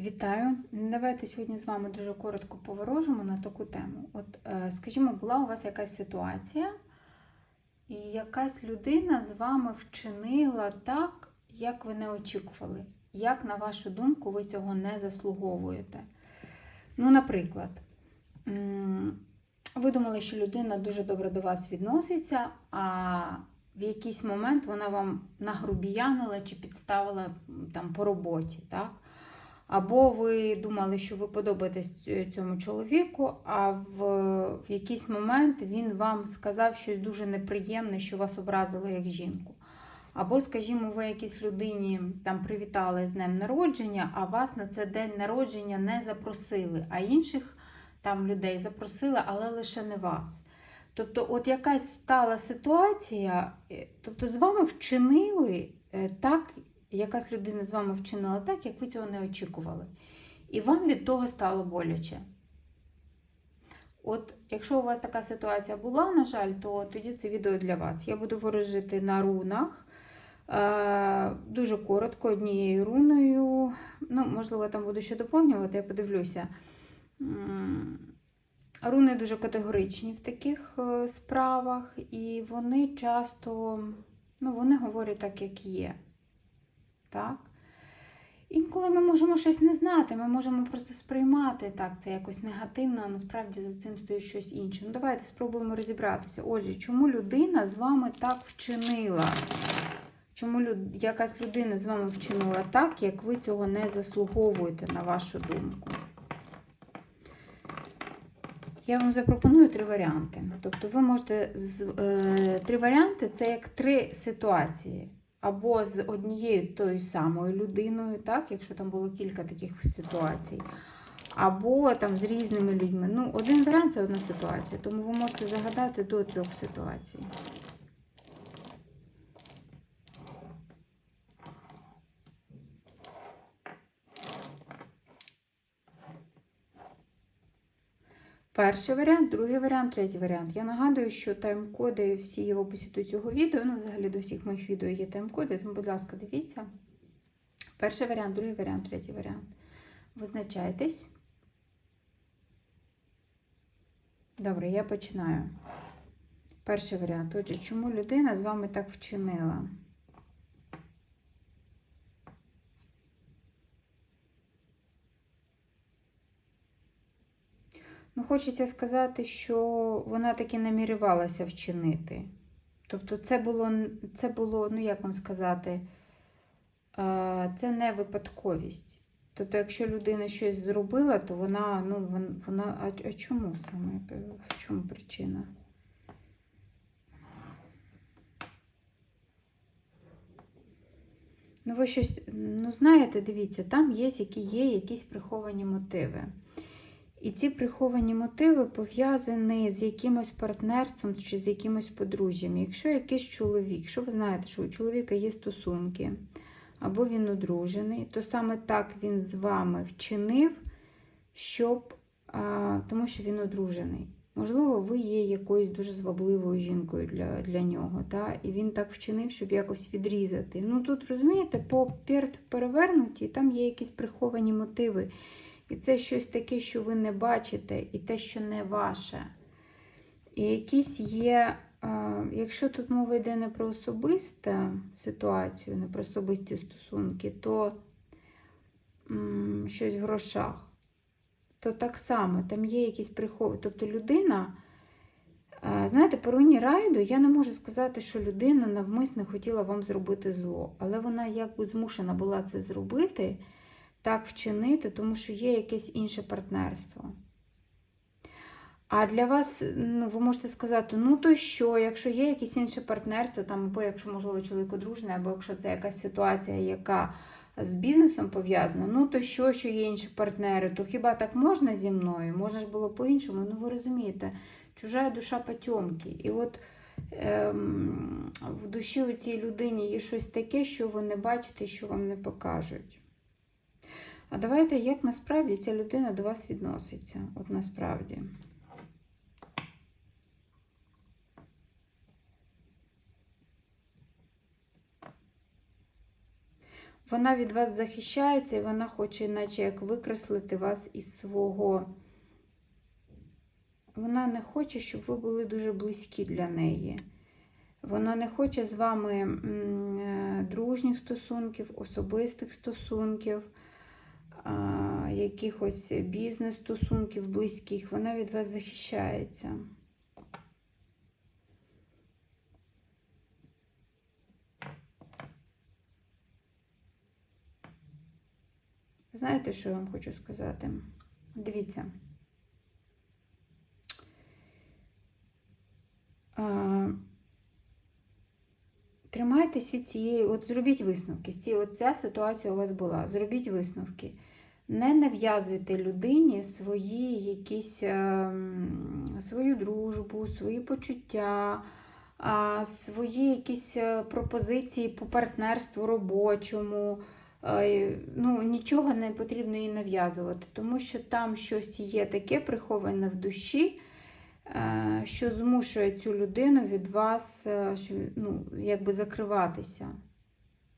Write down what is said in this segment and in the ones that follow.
Вітаю! Давайте сьогодні з вами дуже коротко поворожимо на таку тему. От, е, скажімо, була у вас якась ситуація, і якась людина з вами вчинила так, як ви не очікували. Як, на вашу думку, ви цього не заслуговуєте? Ну, наприклад, ви думали, що людина дуже добре до вас відноситься, а в якийсь момент вона вам нагрубіянила чи підставила там по роботі, так? Або ви думали, що ви подобаєтесь цьому чоловіку, а в, в якийсь момент він вам сказав щось дуже неприємне, що вас образило як жінку. Або, скажімо, ви якійсь людині там привітали з днем народження, а вас на це день народження не запросили, а інших там людей запросили, але лише не вас. Тобто, от якась стала ситуація, е, тобто з вами вчинили е, так, якась людина з вами вчинила так, як ви цього не очікували. І вам від того стало боляче. От, якщо у вас така ситуація була, на жаль, то тоді це відео для вас. Я буду ворожити на рунах. Е, дуже коротко, однією руною. Ну, можливо, там буду ще доповнювати, я подивлюся. Руни дуже категоричні в таких е, справах, і вони часто ну, вони говорять так, як є. Так? Інколи ми можемо щось не знати, ми можемо просто сприймати так, це якось негативно, а насправді за цим стоїть щось інше. Ну, давайте спробуємо розібратися. Отже, чому людина з вами так вчинила? Чому люд... якась людина з вами вчинила так, як ви цього не заслуговуєте, на вашу думку? Я вам запропоную три варіанти. Тобто, ви можете з е, три варіанти це як три ситуації. Або з однією тою самою людиною, так, якщо там було кілька таких ситуацій, або там з різними людьми. Ну, один варіант це одна ситуація, тому ви можете загадати до трьох ситуацій. Перший варіант, другий варіант, третій варіант. Я нагадую, що тайм-коди всі є в описі до цього відео. Ну, взагалі до всіх моїх відео є тайм-коди, тому, будь ласка, дивіться. Перший варіант, другий варіант, третій варіант. Визначайтесь. Добре, я починаю. Перший варіант. Отже, чому людина з вами так вчинила? Ну, хочеться сказати, що вона таки намірювалася вчинити. Тобто, це було, це було, ну як вам сказати, е, це не випадковість. Тобто, якщо людина щось зробила, то вона, ну, вона, а, а чому саме? В чому причина? Ну, ви щось, ну, знаєте, дивіться, там є, які є якісь приховані мотиви. І ці приховані мотиви пов'язані з якимось партнерством чи з якимось подружжям. Якщо якийсь чоловік, якщо ви знаєте, що у чоловіка є стосунки, або він одружений, то саме так він з вами вчинив, щоб, а, тому що він одружений. Можливо, ви є якоюсь дуже звабливою жінкою для для нього. Та? І він так вчинив, щоб якось відрізати. Ну тут, розумієте, по перевернуті, там є якісь приховані мотиви. І це щось таке, що ви не бачите, і те, що не ваше. І якісь є, якщо тут мова йде не про особисту ситуацію, не про особисті стосунки, то щось в грошах, то так само там є якісь приховані. Тобто людина, знаєте, по руні райду я не можу сказати, що людина навмисно хотіла вам зробити зло, але вона якби змушена була це зробити так вчинити, тому що є якесь інше партнерство. А для вас, ну, ви можете сказати, ну то що, якщо є якесь інше партнерство, там, або якщо, можливо, чоловік одружений, або якщо це якась ситуація, яка з бізнесом пов'язана, ну то що, що є інші партнери, то хіба так можна зі мною? Можна ж було по-іншому. Ну, ви розумієте, чужа душа потьомки. І от ем, в душі у цій людині є щось таке, що ви не бачите, що вам не покажуть. А давайте, як насправді ця людина до вас відноситься? От насправді. вона від вас захищається і вона хоче, наче як викреслити вас із свого. Вона не хоче, щоб ви були дуже близькі для неї. Вона не хоче з вами е, дружніх стосунків, особистих стосунків, якихось бізнес-стосунків близьких. Вона від вас захищається. Знаєте, що я вам хочу сказати? Дивіться. А, Тримайтесь від цієї, от зробіть висновки. Цієї, от ця ситуація у вас була. Зробіть висновки. Не нав'язуйте людині свої якісь, ем, свою дружбу, свої почуття, свої якісь е, пропозиції по партнерству робочому. Е, Ну, нічого не потрібно їй нав'язувати, тому що там щось є таке приховане в душі, е, що змушує цю людину від вас е, ну, якби закриватися.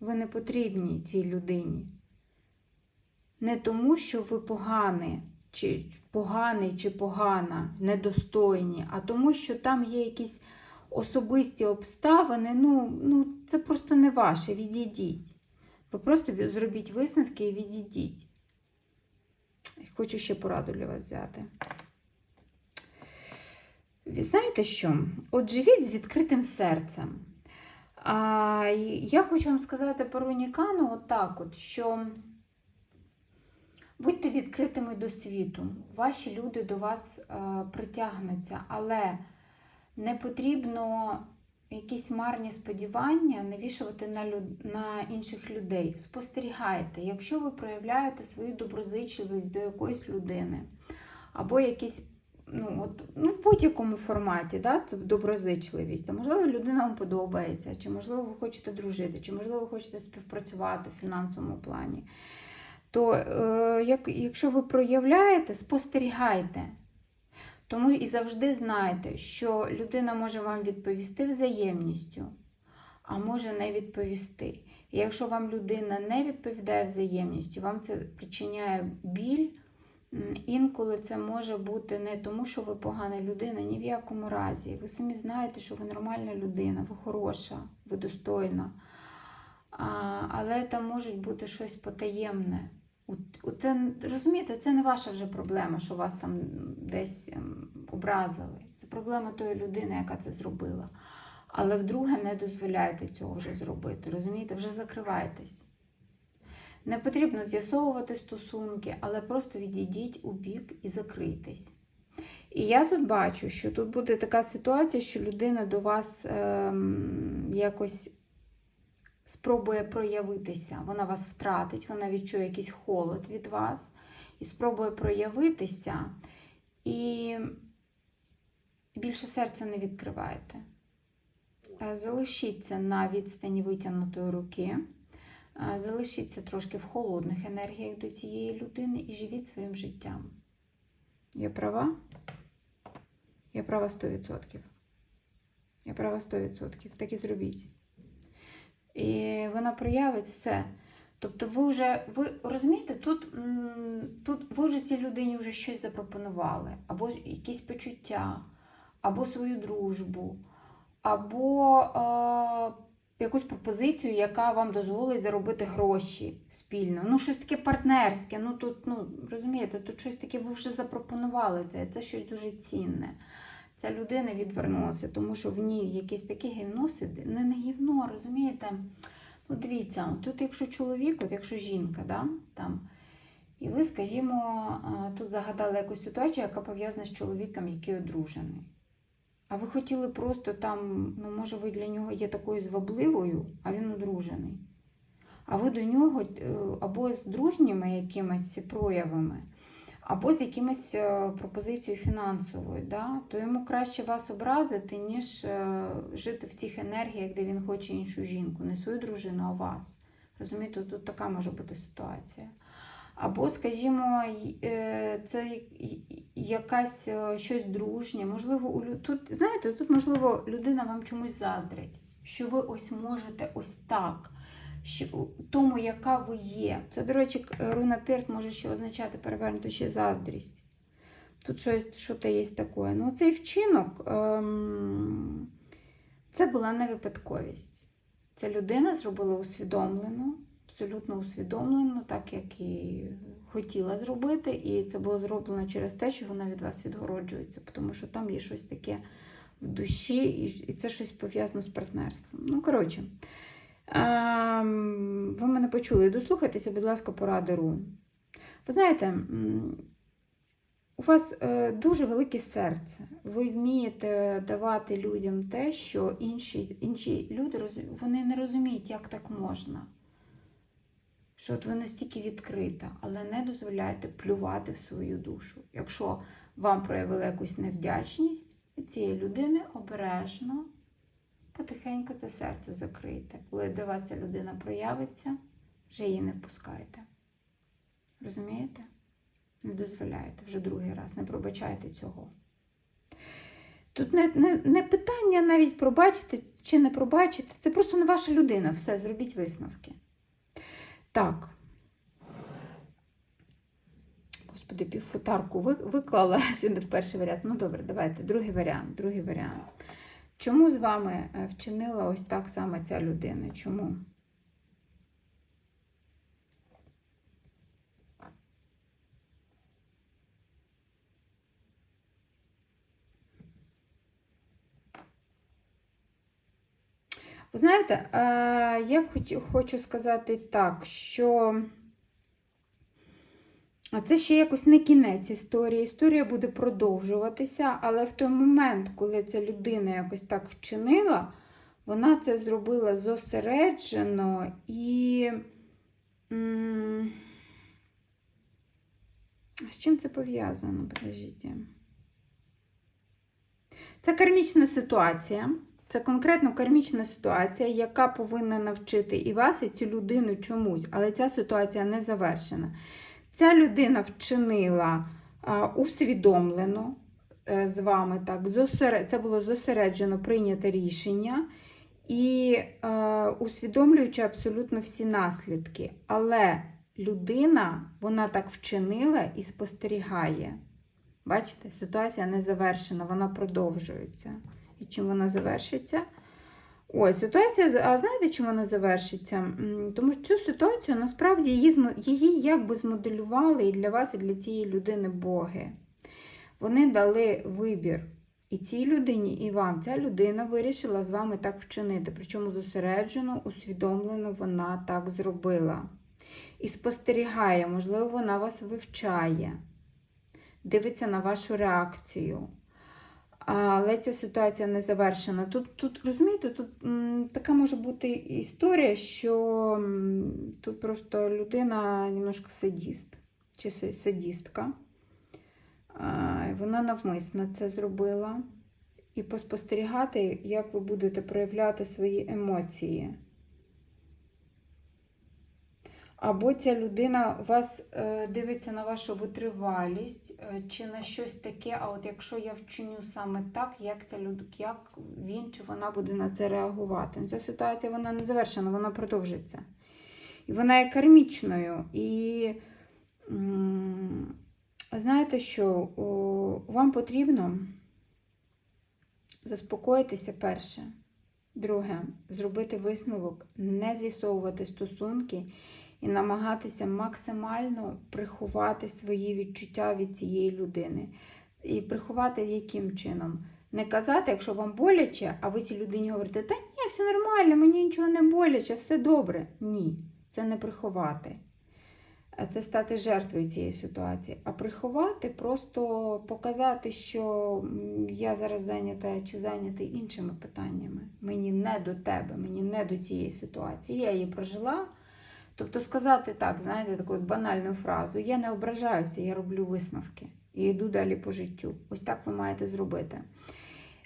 Ви не потрібні цій людині. Не тому, що ви погані, чи поганий, чи погана, недостойні, а тому, що там є якісь особисті обставини. Ну, ну це просто не ваше. Відійдіть. Ви просто зробіть висновки і відійдіть. Хочу ще пораду для вас взяти. Ви знаєте що? От живіть з відкритим серцем. А, я хочу вам сказати про Унікану отак, от, що будьте відкритими до світу. Ваші люди до вас е, притягнуться, але не потрібно якісь марні сподівання навішувати на, люд... на інших людей. Спостерігайте, якщо ви проявляєте свою доброзичливість до якоїсь людини, або якісь, ну, от, ну в будь-якому форматі, да, доброзичливість, а можливо, людина вам подобається, чи можливо ви хочете дружити, чи можливо ви хочете співпрацювати в фінансовому плані. То е, як, якщо ви проявляєте, спостерігайте. Тому і завжди знайте, що людина може вам відповісти взаємністю, а може не відповісти. І якщо вам людина не відповідає взаємністю, вам це причиняє біль. Інколи це може бути не тому, що ви погана людина, ні в якому разі. Ви самі знаєте, що ви нормальна людина, ви хороша, ви достойна. Але там може бути щось потаємне. Це, розумієте, це не ваша вже проблема, що вас там десь ем, образили. Це проблема тої людини, яка це зробила. Але вдруге не дозволяйте цього вже зробити. Розумієте, вже закривайтесь. Не потрібно з'ясовувати стосунки, але просто відійдіть у бік і закрийтесь. І я тут бачу, що тут буде така ситуація, що людина до вас ем, якось спробує проявитися, вона вас втратить, вона відчує якийсь холод від вас і спробує проявитися, і більше серця не відкривайте. Е, Залишіться на відстані витягнутої руки, е, залишіться трошки в холодних енергіях до цієї людини і живіть своїм життям. Я права? Я права 100%. Я права 100%. Так і зробіть. І вона проявить все. Тобто, ви вже, ви розумієте, тут, тут ви вже цій людині вже щось запропонували, або якісь почуття, або свою дружбу, або е, якусь пропозицію, яка вам дозволить заробити гроші спільно. Ну, щось таке партнерське. Ну тут, ну розумієте, тут щось таке ви вже запропонували це. Це щось дуже цінне. Ця людина відвернулася, тому що в ній якесь таке гівно сидить. Не, не гівно, розумієте? Ну, дивіться, тут, якщо чоловік, от якщо жінка, да, там, і ви, скажімо, тут загадали якусь ситуацію, яка пов'язана з чоловіком, який одружений. А ви хотіли просто там, ну, може, ви для нього є такою звабливою, а він одружений. А ви до нього е, або з дружніми якимись проявами, або з якимось е, пропозицією фінансовою, да? то йому краще вас образити, ніж е, жити в цих енергіях, де він хоче іншу жінку, не свою дружину, а вас. Розумієте, тут така може бути ситуація. Або, скажімо, е, це якась е, щось дружнє. Можливо, тут, знаєте, тут, можливо, людина вам чомусь заздрить, що ви ось можете ось так що, тому, яка ви є. Це, до речі, руна Перт може ще означати перевернуту ще заздрість. Тут щось що то є таке. Ну, цей вчинок ем, це була не випадковість. Ця людина зробила усвідомлену, абсолютно усвідомлену, так як і хотіла зробити. І це було зроблено через те, що вона від вас відгороджується, тому що там є щось таке в душі, і це щось пов'язано з партнерством. Ну, коротше, ем, ви мене почули. Дослухайтеся, будь ласка, поради рун. Ви знаєте, у вас е, дуже велике серце. Ви вмієте давати людям те, що інші, інші люди вони не розуміють, як так можна. Що от ви настільки відкрита, але не дозволяєте плювати в свою душу. Якщо вам проявили якусь невдячність, цієї людини обережно, потихеньку це серце закрийте. Коли до вас ця людина проявиться, вже її не впускайте. Розумієте? Не дозволяєте вже другий раз, не пробачайте цього. Тут не, не, не питання навіть пробачити чи не пробачити. Це просто не ваша людина. Все, зробіть висновки. Так. Господи, півфутарку ви- виклала сюди в перший варіант. Ну добре, давайте. Другий варіант. Другий варіант. Чому з вами е, вчинила ось так саме ця людина? Чому? Ви знаєте, е, я хочу сказати так, що це ще якось не кінець історії. Історія буде продовжуватися, але в той момент, коли ця людина якось так вчинила, вона це зробила зосереджено і. З чим це пов'язано? Подождіть. Це кармічна ситуація. Це конкретно кармічна ситуація, яка повинна навчити і вас, і цю людину чомусь, але ця ситуація не завершена. Ця людина вчинила а, усвідомлено е, з вами, так, зосере- це було зосереджено прийняте рішення і е, усвідомлюючи абсолютно всі наслідки. Але людина, вона так вчинила і спостерігає. Бачите, ситуація не завершена, вона продовжується. І чим вона завершиться? Ой, ситуація, а знаєте, чим вона завершиться? Тому що цю ситуацію насправді її, її якби змоделювали і для вас, і для цієї людини боги. Вони дали вибір і цій людині, і вам. Ця людина вирішила з вами так вчинити. Причому зосереджено, усвідомлено вона так зробила. І спостерігає, можливо, вона вас вивчає, дивиться на вашу реакцію. Але ця ситуація не завершена. Тут, тут розумієте, тут така може бути історія, що тут просто людина немножко садіст чи садістка. Вона навмисно це зробила. І поспостерігати, як ви будете проявляти свої емоції. Або ця людина вас е, дивиться на вашу витривалість е, чи на щось таке. А от якщо я вчиню саме так, як ця люд... як він чи вона буде на це реагувати? Ну, Ця ситуація вона не завершена, вона продовжиться. І вона є кармічною. І знаєте що? Вам потрібно заспокоїтися перше. Друге, зробити висновок, не з'ясовувати стосунки і намагатися максимально приховати свої відчуття від цієї людини. І приховати яким чином? Не казати, якщо вам боляче, а ви цій людині говорите, та ні, все нормально, мені нічого не боляче, все добре. Ні, це не приховати. Е, Це стати жертвою цієї ситуації. А приховати, просто показати, що я зараз зайнята чи зайнятий іншими питаннями. Мені не до тебе, мені не до цієї ситуації. Я її прожила. Тобто сказати так, знаєте, таку банальну фразу: я не ображаюся, я роблю висновки і йду далі по життю. Ось так ви маєте зробити.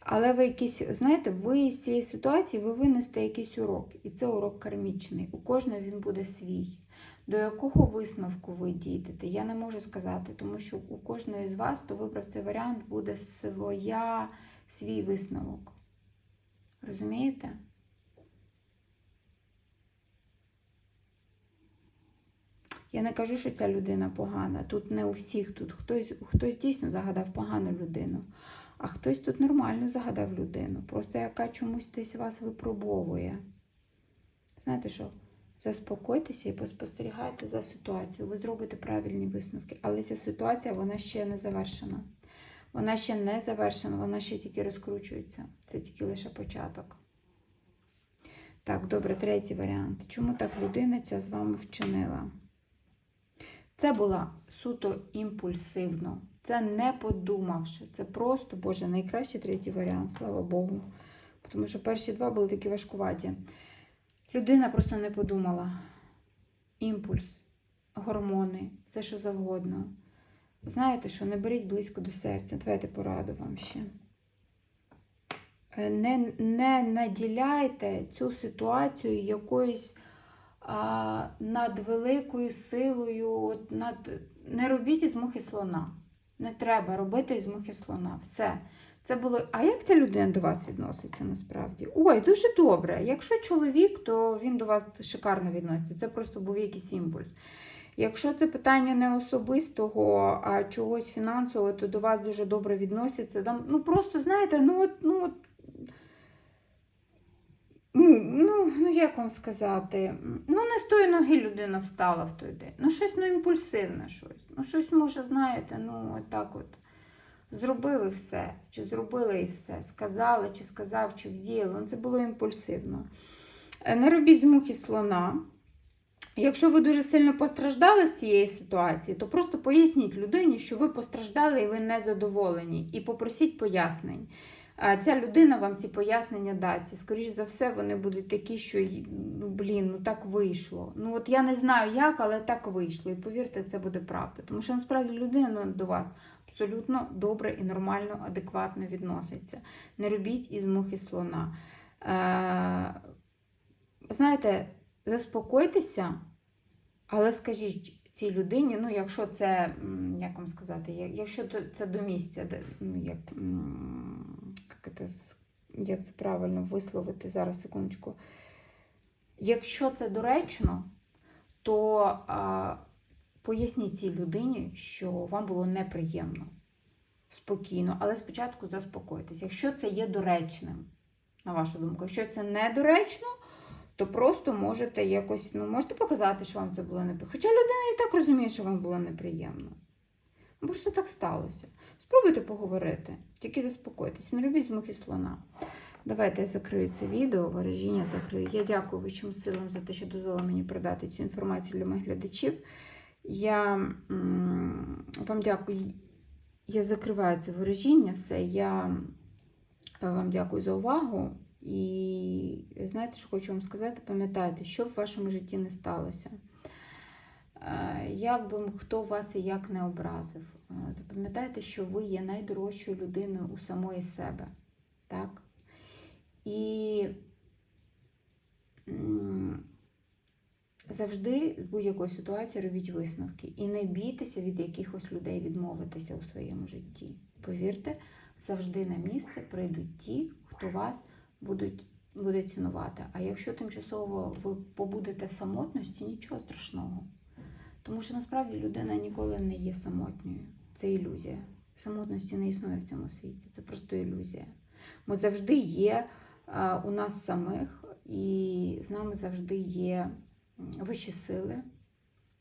Але ви якісь, знаєте, ви з цієї ситуації ви винесете якийсь урок, і це урок кармічний. У кожного він буде свій. До якого висновку ви дійдете, я не можу сказати, тому що у кожної з вас, хто вибрав цей варіант, буде своя, свій висновок. Розумієте? Я не кажу, що ця людина погана. Тут не у всіх тут. Хтось, хтось дійсно загадав погану людину, а хтось тут нормально загадав людину. Просто яка чомусь десь вас випробовує. Знаєте що? Заспокойтеся і поспостерігайте за ситуацією. Ви зробите правильні висновки. Але ця ситуація вона ще не завершена. Вона ще не завершена, вона ще тільки розкручується. Це тільки лише початок. Так, добре, третій варіант. Чому так людина ця з вами вчинила? Це була суто імпульсивно. Це не подумавши. Це просто, Боже, найкращий третій варіант, слава Богу. Тому що перші два були такі важкуваті. Людина просто не подумала. Імпульс, гормони, все що завгодно. Знаєте що, не беріть близько до серця. Давайте пораду вам ще. Е, Не, не наділяйте цю ситуацію якоюсь а, надвеликою силою. От, над... Не робіть із мухи слона. Не треба робити із мухи слона. Все. Це було. А як ця людина до вас відноситься насправді? Ой, дуже добре. Якщо чоловік, то він до вас шикарно відноситься. Це просто був якийсь імпульс. Якщо це питання не особистого, а чогось фінансового, то до вас дуже добре відносяться. Там, ну просто знаєте, ну от, ну от. Ну, ну, як вам сказати? Ну, не з тої ноги людина встала в той день. Ну, щось ну, імпульсивне щось. Ну, щось може, знаєте, ну, от так от. Зробили все, чи зробили і все, сказали, чи сказав, чи вдіяли. Ну, це було імпульсивно. Е, Не робіть з мухи слона. Якщо ви дуже сильно постраждали з цієї ситуації, то просто поясніть людині, що ви постраждали і ви не задоволені, і попросіть пояснень. Ця людина вам ці пояснення дасть. І, скоріш за все, вони будуть такі, що ну, блін, ну так вийшло. Ну от я не знаю як, але так вийшло. І повірте, це буде правда. Тому що насправді людина до вас абсолютно добре і нормально, адекватно відноситься. Не робіть із мухи слона. Е, знаєте, заспокойтеся, але скажіть цій людині, ну, якщо це, як вам сказати, якщо це до місця, ну, як, це, як це правильно висловити, зараз, секундочку. Якщо це доречно, то а, поясніть цій людині, що вам було неприємно, спокійно, але спочатку заспокойтесь. Якщо це є доречним, на вашу думку, якщо це недоречно, то просто можете якось, ну, можете показати, що вам це було неприємно. Хоча людина і так розуміє, що вам було неприємно. Ну, Просто так сталося. Спробуйте поговорити, тільки заспокойтеся, не робіть з слона. Давайте я закрию це відео, ворожіння закрию. Я дякую вищим силам за те, що дозволили мені продати цю інформацію для моїх глядачів. Я вам дякую. Я закриваю це ворожіння, все. Я е, вам дякую за увагу. І знаєте, що хочу вам сказати? Пам'ятайте, що в вашому житті не сталося. Як би хто вас і як не образив, е, запам'ятайте, що ви є найдорожчою людиною у самої себе. Так? І завжди з будь-якої ситуації робіть висновки. І не бійтеся від якихось людей відмовитися у своєму житті. Повірте, завжди на місце прийдуть ті, хто вас будуть, буде цінувати. А якщо тимчасово ви побудете в самотності, нічого страшного. Тому що насправді людина ніколи не є самотньою. Це ілюзія. Самотності не існує в цьому світі. Це просто ілюзія. Ми завжди є е, у нас самих, і з нами завжди є вищі сили,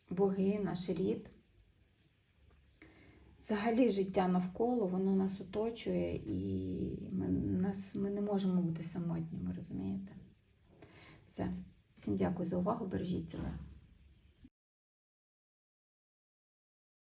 боги, наш рід. Взагалі життя навколо, воно нас оточує, і ми, нас, ми не можемо бути самотніми, розумієте? Все. Всім дякую за увагу, бережіть себе.